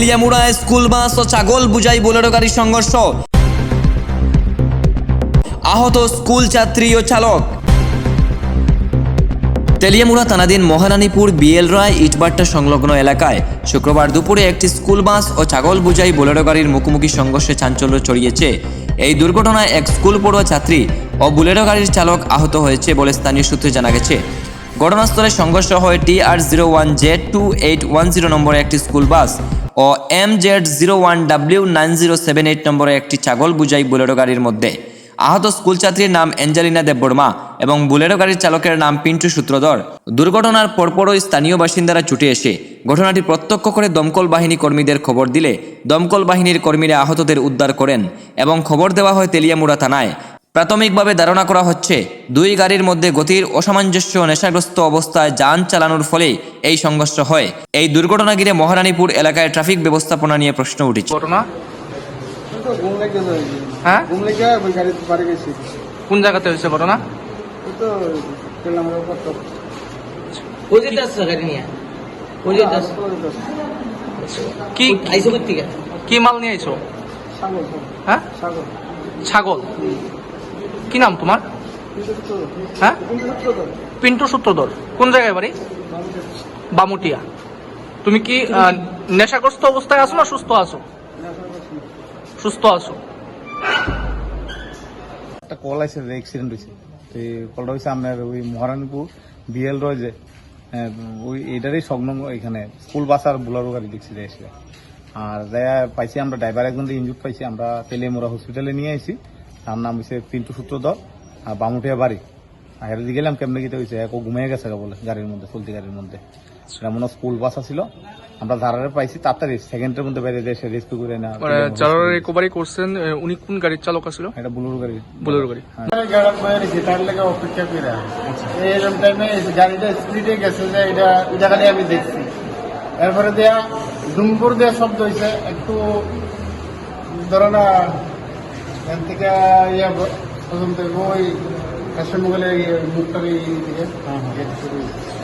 তেলিয়ামুড়ায় school bus ও ছাগল বুঝাই Bolero সংঘর্ষ। আহত স্কুল ছাত্রী ও চালক। তেলিয়ামুড়া থানাধীন মহারানীপুর বিএল রায় ইটবাট্টা সংলগ্ন এলাকায় শুক্রবার দুপুরে একটি স্কুল বাস ও ছাগল বুঝাই বোলেরো গাড়ির মুখোমুখি সংঘর্ষে চাঞ্চল্য ছড়িয়েছে। এই দুর্ঘটনায় এক স্কুল পড়ুয়া ছাত্রী ও বুলেরো গাড়ির চালক আহত হয়েছে বলে স্থানীয় সূত্রে জানা গেছে। ঘটনাস্থলে সংঘর্ষ হয় T R zero one Z two eight one zero নম্বরে একটি স্কুল বাস ও M Z zero one W nine zero seven eight নম্বরে একটি ছাগল বুঝাই বুলেরো গাড়ির মধ্যে। আহত স্কুল ছাত্রীর নাম অ্যাঞ্জেলিনা দেববর্মা এবং বুলেরো গাড়ির চালকের নাম পিন্টু সূত্রধর। দুর্ঘটনার পরপরই স্থানীয় বাসিন্দারা ছুটে এসে ঘটনাটি প্রত্যক্ষ করে দমকল বাহিনী কর্মীদের খবর দিলে দমকল বাহিনীর কর্মীরা আহতদের উদ্ধার করেন এবং খবর দেওয়া হয় তেলিয়ামুড়া থানায়। প্রাথমিকভাবে ধারণা করা হচ্ছে দুই গাড়ির মধ্যে গতির অসামঞ্জস্য নেশাগ্রস্ত অবস্থায় যান চালানোর ফলে এই সংঘর্ষ হয়। এই দুর্ঘটনা ঘিরে মহারানীপুর এলাকায় ট্রাফিক ব্যবস্থাপনা নিয়ে প্রশ্ন উঠেছে। ঘটনা? হ্যাঁ? কোন জায়গাতে হয়েছে ঘটনা? কি? কি মাল নিয়ে আইছো? হ্যাঁ? ছাগল। কি নাম তোমার? হ্যাঁ? পিন্টু সূত্রধর। কোন জায়গায় বাড়ি? বামুটিয়া। তুমি কি নেশাগ্রস্ত অবস্থায় আছো না সুস্থ আছো? সুস্থ আছো। একটা কল আছে অ্যাক্সিডেন্ট হয়েছে তো এই কলটা হয়েছে আপনার ওই মহারানীপুর বিএল রয় যে হ্যাঁ, ওই এটারই সংলগ্ন এখানে স্কুল বাস আর বুলারো গাড়ি দেখছি এসে। আর যাই পাইছি আমরা ড্রাইভার একজন ইঞ্জুর পাইছি আমরা তেলেমোড়া হসপিটালে নিয়ে আইছি। তার নাম হচ্ছে পিন্টু সূত্রধর আর বামুটিয়া বাড়ি। আর হেরে গেলাম কেমনে গিয়ে হয়েছে এক ঘুমিয়ে গেছে বলে গাড়ির মধ্যে চলতি গাড়ির মধ্যে। সেটা মনে স্কুল বাস ছিল আমরা ধারারে পাইছি তাড়াতাড়ি সেকেন্ডের মধ্যে বাইরে এসে রেস্কিউ করে না যারা রিকভারি করছেন উনি কোন গাড়ির চালক ছিল এটা বুলারো গাড়ি। বোলেরো গাড়ি। গাড়ি বাইরে তার লেগে অপেক্ষা করে এইরকম টাইমে গাড়িটা স্পিডে গেছে যে এটা এটা খালি আমি দেখছি। এরপরে দেয়া ডুমপুর দেওয়া শব্দ হয়েছে একটু ধরো না এখান থেকে ইয়া প্রথম থেকে ওই কাশ্মীর মুখটার এই দিকে শুরু হয়েছে।